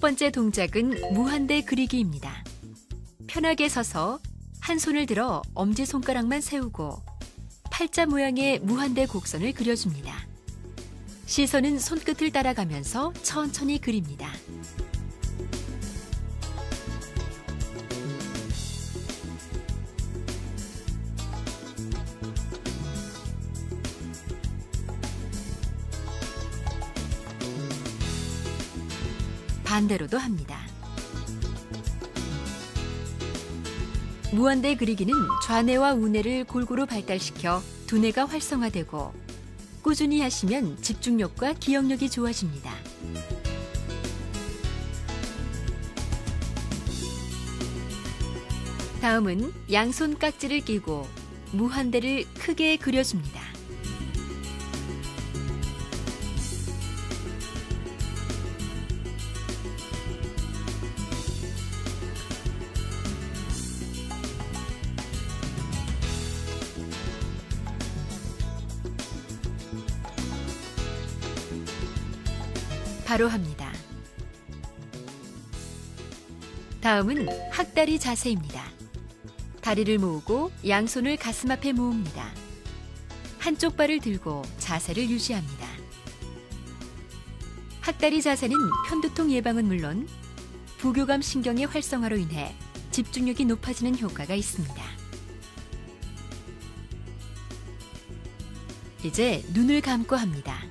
첫 번째 동작은 무한대 그리기입니다. 편하게 서서 한 손을 들어 엄지손가락만 세우고 팔자 모양의 무한대 곡선을 그려줍니다. 시선은 손끝을 따라가면서 천천히 그립니다. 반대로도 합니다. 무한대 그리기는 좌뇌와 우뇌를 골고루 발달시켜 두뇌가 활성화되고 꾸준히 하시면 집중력과 기억력이 좋아집니다. 다음은 양손 깍지를 끼고 무한대를 크게 그려줍니다. 바로 합니다. 다음은 학다리 자세입니다. 다리를 모으고 양손을 가슴 앞에 모읍니다. 한쪽 발을 들고 자세를 유지합니다. 학다리 자세는 편두통 예방은 물론 부교감 신경의 활성화로 인해 집중력이 높아지는 효과가 있습니다. 이제 눈을 감고 합니다.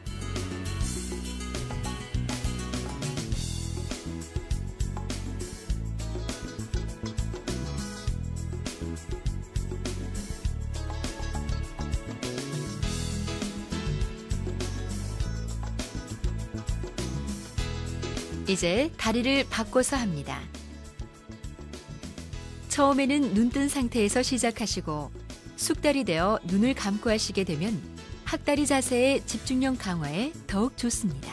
이제 다리를 바꿔서 합니다. 처음에는 눈 뜬 상태에서 시작하시고 숙달이 되어 눈을 감고 하시게 되면 학다리 자세의 집중력 강화에 더욱 좋습니다.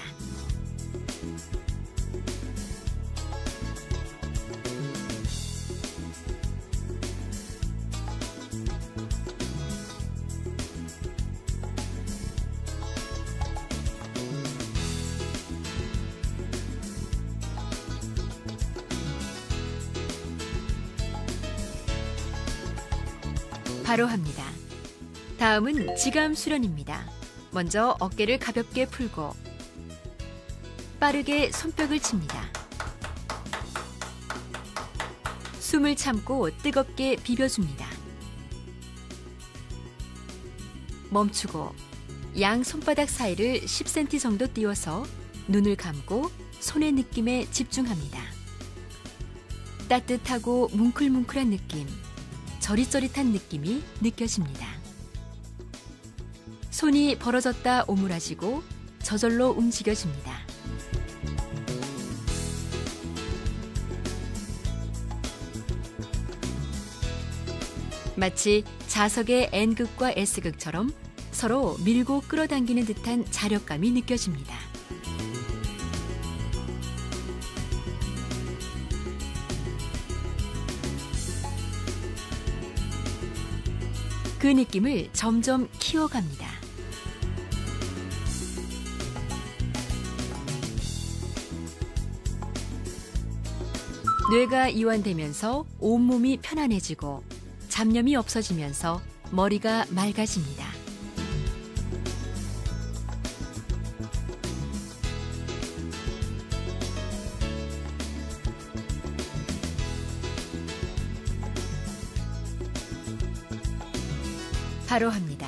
바로 합니다. 다음은 지감 수련입니다. 먼저 어깨를 가볍게 풀고 빠르게 손뼉을 칩니다. 숨을 참고 뜨겁게 비벼줍니다. 멈추고 양 손바닥 사이를 10cm 정도 띄워서 눈을 감고 손의 느낌에 집중합니다. 따뜻하고 뭉클뭉클한 느낌. 저릿저릿한 느낌이 느껴집니다. 손이 벌어졌다 오므라지고 저절로 움직여집니다. 마치 자석의 N극과 S극처럼 서로 밀고 끌어당기는 듯한 자력감이 느껴집니다. 그 느낌을 점점 키워갑니다. 뇌가 이완되면서 온몸이 편안해지고 잡념이 없어지면서 머리가 맑아집니다. 바로 합니다.